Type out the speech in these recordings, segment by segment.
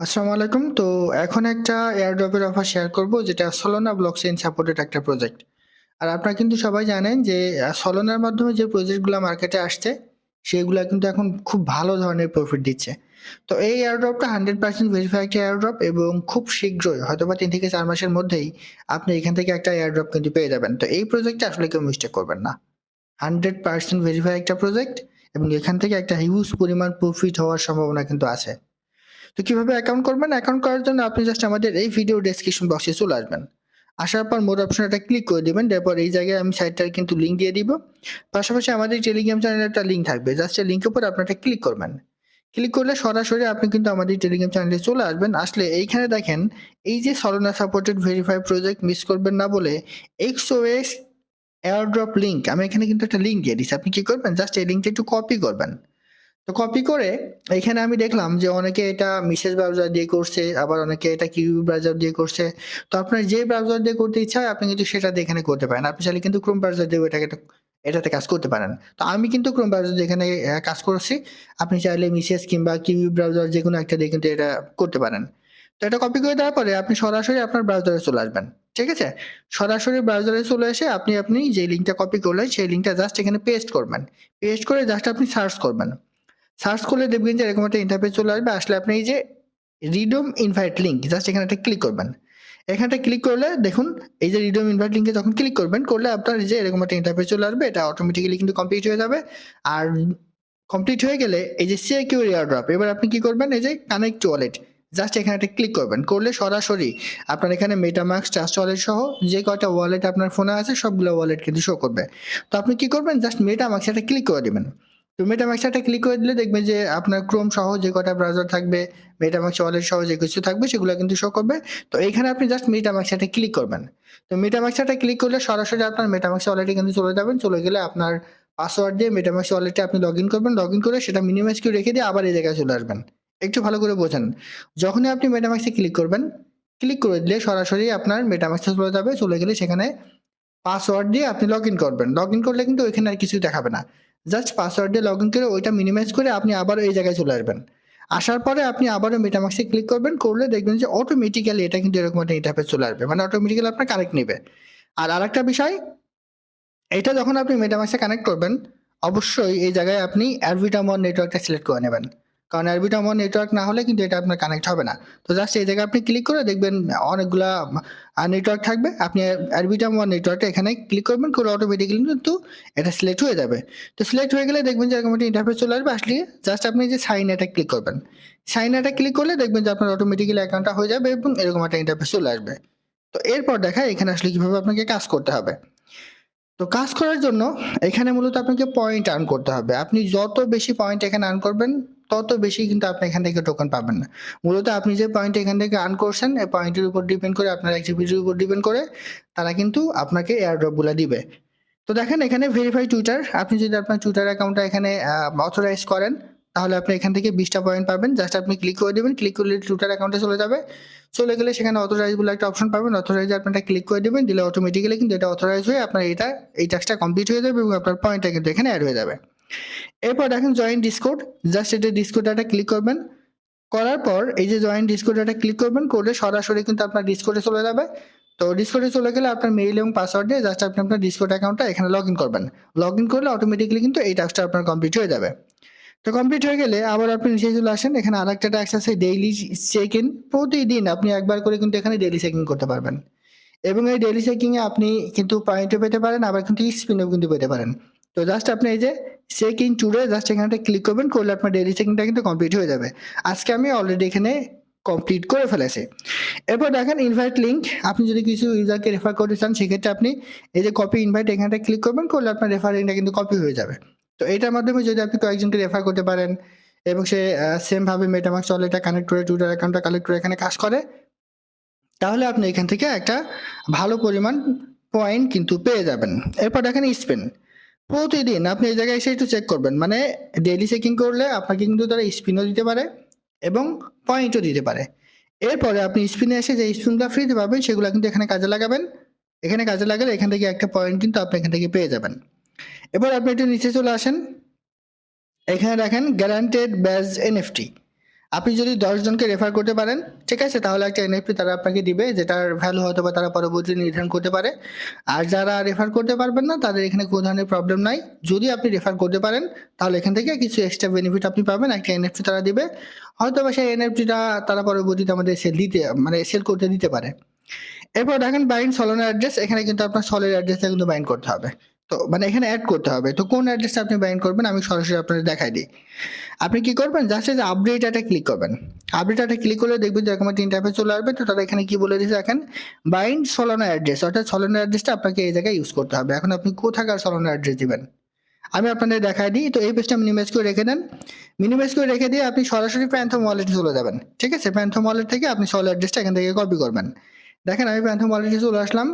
আসসালামু আলাইকুম। তো এখন একটা এয়ারড্রপের অফার শেয়ার করব যেটা সলোনা ব্লক ব্লকচেইন সাপোর্টেড একটা প্রজেক্ট। আর আপনারা কিন্তু সবাই জানেন যে আ Solana র মাধ্যমে যে প্রজেক্টগুলো মার্কেটে আসছে, সেগুলা কিন্তু এখন খুব ভালো ধরনের প্রফিট দিচ্ছে। তো এই এয়ারড্রপটা 100% ভেরিফাই একটা এয়ারড্রপ এবং খুব শীঘ্রই হয়তো বা তিন থেকে চার মাসের মধ্যেই আপনি এখান থেকে একটা এয়ারড্রপ কিন্তু পেয়ে যাবেন। তো এই প্রজেক্টটা আসলে কেউ মিস্টেক করবেন না। 100% ভেরিফাই একটা প্রজেক্ট এবং এখান থেকে একটা হিউজ পরিমাণ প্রফিট হওয়ার সম্ভাবনা কিন্তু আছে। তো কীভাবে অ্যাকাউন্ট করবেন? অ্যাকাউন্ট করার জন্য আপনি জাস্ট আমাদের এই ভিডিও ডেসক্রিপশন বক্সে চলে আসবেন। আসার পর মোর অপশনে একটা ক্লিক করে দিবেন। তারপর এই জায়গায় আমি সাইটটার কিন্তু লিঙ্ক দিয়ে দিব। পাশাপাশি আমাদের টেলিগ্রাম চ্যানেলের একটা লিঙ্ক থাকবে। জাস্ট এই লিঙ্কের উপর আপনারা ক্লিক করবেন। ক্লিক করলে সরাসরি আপনি কিন্তু আমাদের টেলিগ্রাম চ্যানেলে চলে আসবেন। আসলে এইখানে দেখেন, এই যে Solana supported verify project miss করবেন না বলে XOS এয়ারড্রপ লিঙ্ক আমি এখানে কিন্তু একটা লিঙ্ক দিয়ে দিচ্ছি আপনি কি করবেন? জাস্ট এই লিঙ্কটা একটু কপি করবেন। তো কপি করে এখানে আমি দেখলাম যে অনেকে এটা মিসেস ব্রাউজার দিয়ে করছে, আবার অনেকে এটা কিউবি ব্রাউজার দিয়ে করছে। তো আপনার যে ব্রাউজার দিয়ে করতে ইচ্ছা হয় আপনি কিন্তু সেটা দিয়ে এখানে করতে পারেন। আপনি চাইলে কিন্তু Chrome ব্রাউজার দিয়ে এটাকে এটাতে কাজ করতে পারেন। তো আমি কিন্তু Chrome ব্রাউজার দিয়ে এখানে কাজ করছি। আপনি চাইলে মিসেস কিংবা কিউবি ব্রাউজার যে কোনো একটা দিয়ে কিন্তু এটা করতে পারেন। তো এটা কপি করে দেওয়ার পরে আপনি সরাসরি আপনার ব্রাউজারে চলে আসবেন। ঠিক আছে? সরাসরি ব্রাউজারে চলে এসে আপনি আপনি যে লিঙ্কটা কপি করলেন সেই লিঙ্কটা জাস্ট এখানে পেস্ট করবেন। পেস্ট করে জাস্ট আপনি সার্চ করবেন। সার্চ করলে দেখবেন যে এরকম একটা ইন্টারফেস চলে আসবে। আসলে আপনি এই যে রিডম ইনভাইট লিঙ্ক জাস্ট এখানে একটা ক্লিক করবেন। এখানটা ক্লিক করলে দেখুন এই যে রিডম ইনভাইট লিঙ্কে যখন ক্লিক করবেন করলে আপনার যে এরকম একটা ইন্টারফেস চলে আসবে। এটা অটোমেটিক্যালি কিন্তু কমপ্লিট হয়ে যাবে। আর কমপ্লিট হয়ে গেলে এই যে সিকিউর এয়ারড্রপ এবার আপনি কি করবেন? এই যে কানেক্ট ওয়ালেট জাস্ট এখানে একটা ক্লিক করবেন। করলে সরাসরি আপনার এখানে মেটামাস্ক, ট্রাস্ট ওয়ালেট সহ যে কয়টা ওয়ালেট আপনার ফোনে আছে সবগুলো ওয়ালেট কিন্তু শো করবে। তো আপনি কি করবেন? জাস্ট মেটামাস্কে একটা ক্লিক করে দিবেন। তো মেটামাস্কে একটা ক্লিক করে দিলে দেখবে যে আপনার ক্রোম সহ যে কটা ব্রাউজার থাকবে, মেটামাস্ক ওয়ালেট সহ যে কিছু থাকবে সেগুলো কিন্তু শো করবে। তো এখানে আপনি জাস্ট মেটামাস্কে একটা ক্লিক করবেন। তো মেটামাস্কে একটা ক্লিক করলে সরাসরি আপনার মেটামাক্স ওয়ালেটে কিন্তু চলে যাবেন। চলে গেলে আপনার পাসওয়ার্ড দিয়ে মেটামাস্ক ওয়ালেটে আপনি লগইন করবেন। লগইন করে সেটা মিনিমাইজ করে রেখে দিয়ে আবার এই জায়গায় চলে আসবেন। একটু ভালো করে বোঝেন। যখনই আপনি মেটামাস্কে ক্লিক করবেন, ক্লিক করে দিলে সরাসরি আপনার মেটামাস্কে চলে যাবে। চলে গেলে সেখানে পাসওয়ার্ড দিয়ে আপনি লগইন করবেন। লগইন করলে কিন্তু ওইখানে আর কিছুই দেখাবে না। জাস্ট পাসওয়ার্ড দিয়ে লগ ইন করে ওইটা মিনিমাইজ করে আপনি আবারও এই জায়গায় চলে আসবেন। আসার পরে আপনি আবারও মেটামাক্সে ক্লিক করবেন। করলে দেখবেন যে অটোমেটিক্যালি এটা কিন্তু এরকম একটা ইন্টারফেস চলে আসবে। মানে অটোমেটিক্যালি আপনার কানেক্ট নেবে আর আরেকটা বিষয় এটা যখন আপনি মেটামাক্সে কানেক্ট করবেন, অবশ্যই এই জায়গায় আপনি অ্যাডভিটামন নেটওয়ার্কটা সিলেক্ট করে নেবেন। কারণ Arbitrum One নেটওয়ার্ক না হলে কিন্তু এটা আপনার কানেক্ট হবে না। তো জাস্ট এই জায়গায় আপনি ক্লিক করে দেখবেন অনেকগুলা নেটওয়ার্ক থাকবে। আপনি Arbitrum One নেটওয়ার্কটা এখানে ক্লিক করবেন করলে অটোমেটিক্যালি কিন্তু এটা সিলেক্ট হয়ে যাবে। তো সিলেক্ট হয়ে গেলে দেখবেন যে এরকম একটা ইন্টারফেস চলে আসবে। আসলে জাস্ট আপনি যে সাইন এটা ক্লিক করবেন। সাইন এটা ক্লিক করলে দেখবেন যে আপনার অটোমেটিক্যালি অ্যাকাউন্টটা হয়ে যাবে এবং এরকম একটা ইন্টারফেস চলে আসবে। তো এরপর দেখাই এখানে আসলে কীভাবে আপনাকে কাজ করতে হবে। তো কাজ করার জন্য এখানে মূলত আপনাকে পয়েন্ট আর্ন করতে হবে। আপনি যত বেশি পয়েন্ট এখানে আর্ন করবেন, তত বেশি কিন্তু আপনি এখান থেকে টোকেন পাবেন না। মূলত আপনি যে পয়েন্ট এখান থেকে আর্ন করছেন, এই পয়েন্টের উপর ডিপেন্ড করে আপনার অ্যাক্টিভিটির উপর ডিপেন্ড করে তারা কিন্তু আপনাকে এয়ারড্রপগুলা দিবে। তো দেখেন এখানে ভেরিফাই টুইটার আপনি যদি আপনার টুইটার অ্যাকাউন্টটা এখানে অথরাইজ করেন, তাহলে আপনি এখান থেকে ২০ টা পয়েন্ট পাবেন। জাস্ট আপনি ক্লিক করে দিবেন। ক্লিক করলে টুইটার অ্যাকাউন্টে চলে যাবে। চলে গেলে সেখানে অথরাইজ বলে একটা অপশন পাবেন। অথরাইজ এ আপনি এটা ক্লিক করে দিবেন। দিলে অটোমেটিক্যালি কিন্তু এটা অথরাইজ হয়ে আপনার এটা এই টাস্কটা কমপ্লিট হয়ে যাবে এবং আপনার পয়েন্টটা কিন্তু এখানে অ্যাড হয়ে যাবে। এরপর দেখেন জয়েন ডিসকোড জাস্ট এটা ডিসকর্ড একটা ক্লিক করবেন। করার পর এই যে জয়েন ডিসকর্ড এটা ক্লিক করবেন। করলে সরাসরি কিন্তু আপনার ডিসকর্ডে চলে যাবে। তো ডিসকোডে চলে গেলে আপনার মেইল এবং পাসওয়ার্ড দিয়ে জাস্ট আপনি আপনার ডিসকর্ড অ্যাকাউন্টটা এখানে লগ ইন করবেন। লগ ইন করলে অটোমেটিক্যালি কিন্তু এই টাস্কটা আপনার কমপ্লিট হয়ে যাবে। তো কমপ্লিট হয়ে গেলে আবার আপনি নিচে চলে আসেন। এখানে আরেকটা টাস্ক আছে ডেইলি চেক ইন। প্রতিদিন আপনি একবার করে কিন্তু এখানে ডেইলি চেকিং করতে পারবেন। এবং এই ডেইলি চেকিংয়ে আপনি কিন্তু পয়েন্টও পেতে পারেন, আবার কিন্তু স্পিনও কিন্তু পেতে পারেন। তো জাস্ট আপনি এই যে ইন টুডে জাস্ট এখানে ক্লিক করবেন। করলে আপনার ডেলি চেকিংটা কিন্তু কমপ্লিট হয়ে যাবে। আজকে আমি অলরেডি এখানে কমপ্লিট করে ফেলেছি। এরপর দেখেন ইনভাইট লিঙ্ক আপনি যদি কিছু ইউজারকে রেফার করতে চান, সেক্ষেত্রে আপনি এই যে কপি ইনভাইট এখানটায় ক্লিক করবেন। করলে আপনার রেফার লিঙ্কটা কিন্তু কপি হয়ে যাবে। তো এটার মাধ্যমে যদি আপনি কয়েকজনকে রেফার করতে পারেন, এবং সে সেমভাবে সেম ভাবে মেটামাস্ক ওয়ালেটটা কানেক্ট করে টুইটার অ্যাকাউন্টটা কালেক্ট করে এখানে কাজ করে, তাহলে আপনি এখান থেকে একটা ভালো পরিমাণ পয়েন্ট কিন্তু পেয়ে যাবেন। এরপর দেখেন স্পিন। প্রতিদিন আপনি এই জায়গায় এসে একটু চেক করবেন। মানে ডেইলি চেকিং করলে আপনাকে কিন্তু তারা স্পিনও দিতে পারে এবং পয়েন্টও দিতে পারে। এরপরে আপনি স্পিনে এসে যে স্পিনগুলা ফ্রিতে পাবেন, সেগুলো কিন্তু এখানে কাজে লাগাবেন। এখানে কাজে লাগালে এখান থেকে একটা পয়েন্ট কিন্তু আপনি এখান থেকে পেয়ে যাবেন। এবার আপনি একটু নিচে চলে আসেন। এখানে দেখেন গ্যারান্টেড ব্যাজ এনএফটি। আপনি যদি দশজনকে রেফার করতে পারেন, ঠিক আছে, তাহলে একটা এনএফপি তারা আপনাকে দিবে, যেটার ভ্যালু হয়তো বা তারা পরবর্তী নির্ধারণ করতে পারে। আর যারা রেফার করতে পারবেন না, তাদের এখানে কোনো ধরনের প্রবলেম নাই। যদি আপনি রেফার করতে পারেন, তাহলে এখান থেকে কিছু এক্সট্রা বেনিফিট আপনি পাবেন, একটা এনএফটি তারা দিবে। হয়তো বা সেই এনএফটিটা তারা পরবর্তীতে আমাদের সেল দিতে মানে সেল করতে দিতে পারে। এরপর দেখেন বাইন্ড সলনের অ্যাড্রেস এখানে কিন্তু আপনার সলের অ্যাড্রেসটা কিন্তু বাইন্ড করতে হবে। তো মানে এখানে অ্যাড করতে হবে। তো কোন অ্যাড্রেসটা আপনি বাইন্ড করবেন, আমি সরাসরি আপনাদের দেখাই দিই। আপনি কি করবেন? জাস্ট যে আপডেট এটা ক্লিক করবেন। আপডেট এটা ক্লিক করলে দেখবেন যে এরকম একটা ইন্টারফেস চলে আসবে। তো তারা এখানে কি বলে দিয়েছে এখন বাইন্ড সলোনা অ্যাড্রেস অর্থাৎ সলোনা অ্যাড্রেসটা আপনাকে এই জায়গায় ইউজ করতে হবে। এখন আপনি কোথাকার সলোনা অ্যাড্রেস দিবেন? আমি আপনাদের দেখাই দিই। তো এই পেজটা মিনিমাইজ করে রেখে দেন। মিনিমাইজ করে রেখে দিয়ে আপনি সরাসরি প্যান্থম ওয়ালেটে চলে যাবেন। ঠিক আছে? প্যান্থম ওয়ালেট থেকে আপনি সল অ্যাড্রেসটা এখান থেকে কপি করবেন। দেখেন আমি প্যান্থম ওয়ালেটে চলে আসলাম।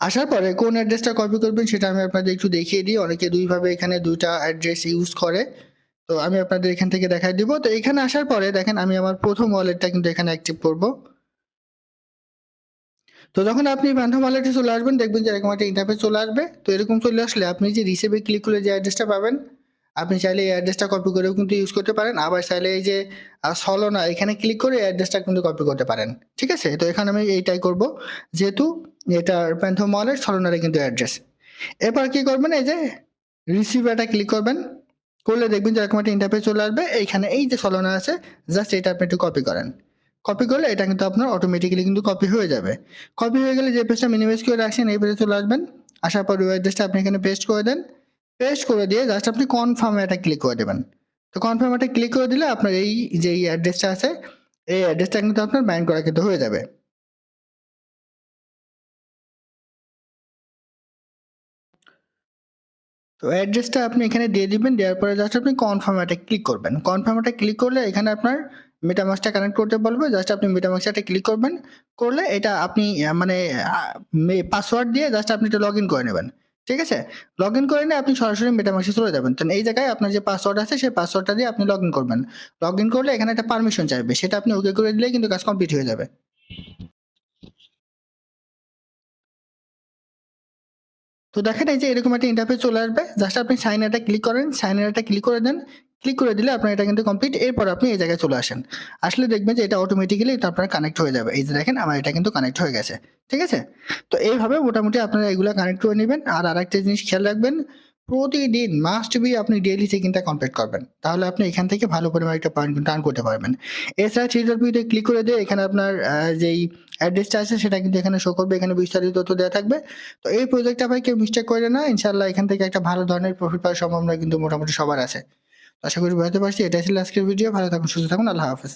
আসার পরে কোন অ্যাড্রেসটা কপি করবেন সেটা আমি আপনাদের একটু দেখিয়ে দিই। অনেকে দুইভাবে এখানে দুইটা অ্যাড্রেস ইউজ করে। তো আমি আপনাদের এখান থেকে দেখাই দিব। তো এখানে আসার পরে দেখেন আমি আমার প্রথম ওয়ালেটটা কিন্তু এখানে অ্যাক্টিভ করব। তো যখন আপনি প্যান্থম ওয়ালেটে চলে আসবেন, দেখবেন যে এরকম একটা ইন্টারফেস চলে আসবে। তো এরকম চলে আসলে আপনি যে রিসিভে ক্লিক করলে যে অ্যাড্রেসটা পাবেন, আপনি চাইলে এই অ্যাড্রেসটা কপি করেও কিন্তু ইউজ করতে পারেন। আবার চাইলে এই যে সলোনা এখানে ক্লিক করে অ্যাড্রেসটা কিন্তু কপি করতে পারেন। ঠিক আছে? তো এখানে আমি এইটাই করব। যেহেতু এটার প্যান্থম ওয়ালেট সলোনারে কিন্তু অ্যাড্রেস এরপর কি করবেন? এই যে রিসিভ এটা ক্লিক করবেন। করলে দেখবেন যে এরকম একটা ইন্টারফেস চলে আসবে। এইখানে এই যে সলোনা আছে জাস্ট এটা আপনি একটু কপি করেন। কপি করলে এটা কিন্তু আপনার অটোমেটিক্যালি কিন্তু কপি হয়ে যাবে। কপি হয়ে গেলে যে পেজটা মিনিমাইজ করে রাখছেন, এই পেজে চলে আসবেন। আসার পর ওই অ্যাড্রেসটা আপনি এখানে পেস্ট করে দেন। পেস্ট করে দিয়ে জাস্ট আপনি কনফার্মে এটা ক্লিক করে দেবেন। তো কনফার্ম এটা ক্লিক করে দিলে আপনার এই যে এই অ্যাড্রেসটা আছে, এই অ্যাড্রেসটা কিন্তু আপনার বাইন্ড করা কিন্তু হয়ে যাবে। তো অ্যাড্রেসটা আপনি এখানে দিয়ে দিবেন, দেওয়ার পরে জাস্ট আপনি কনফার্ম এটা ক্লিক করবেন। কনফার্ম এটা ক্লিক করলে এখানে আপনার মেটামাক্সটা কানেক্ট করতে বলবে। জাস্ট আপনি মেটামাক্সে একটা ক্লিক করবেন, করলে এটা আপনি মানে পাসওয়ার্ড দিয়ে জাস্ট আপনি এটা লগ ইন করে নেবেন। ঠিক আছে? লগ ইন করে নিয়ে আপনি সরাসরি মেটামাক্সে চলে যাবেন। তো এই জায়গায় আপনার যে পাসওয়ার্ড আছে, সেই পাসওয়ার্ডটা দিয়ে আপনি লগ ইন করবেন। লগ ইন করলে এখানে একটা পারমিশন চাইবে। সেটা আপনি ওকে করে দিলে কিন্তু কাজ কমপ্লিট হয়ে যাবে। তো দেখেন এই যে এরকম একটা ইন্টারফেস চলে আসবে। জাস্ট আপনি সাইন এটা ক্লিক করেন সাইন এটা ক্লিক করে দেন। ক্লিক করে দিলে আপনার এটা কিন্তু কমপ্লিট এরপর আপনি এই জায়গায় চলে আসেন। আসলে দেখবেন যে এটা অটোমেটিক্যালি এটা আপনার কানেক্ট হয়ে যাবে। এই যে দেখেন আমার এটা কিন্তু কানেক্ট হয়ে গেছে। ঠিক আছে? তো এইভাবে মোটামুটি আপনারা এগুলো কানেক্ট করে নেবেন। আর আরেকটা জিনিস খেয়াল রাখবেন প্রতিদিন মাস্ট বি আপনি ডেইলি চেকিংটা কমপ্লিট করবেন। তাহলে আপনি এখান থেকে ভালো পরিমাণ একটা পয়েন্ট টার্ন করতে পারবেন। এছাড়া থ্রি ডট ক্লিক করে দিয়ে এখানে আপনার যেই অ্যাড্রেসটা আছে সেটা কিন্তু এখানে শো করবে, এখানে বিস্তারিত তথ্য দেওয়া থাকবে। তো এই প্রজেক্টটা ভাই কেউ মিস্টেক করে না ইনশাল্লাহ এখান থেকে একটা ভালো ধরনের প্রফিট পাওয়ার সম্ভাবনা কিন্তু মোটামুটি সবার আছে। আশা করি বুঝতে পারছি, এটাই ছিল আজকের ভিডিও ভালো থাকুন, সুস্থ থাকুন, আল্লাহ হাফেজ।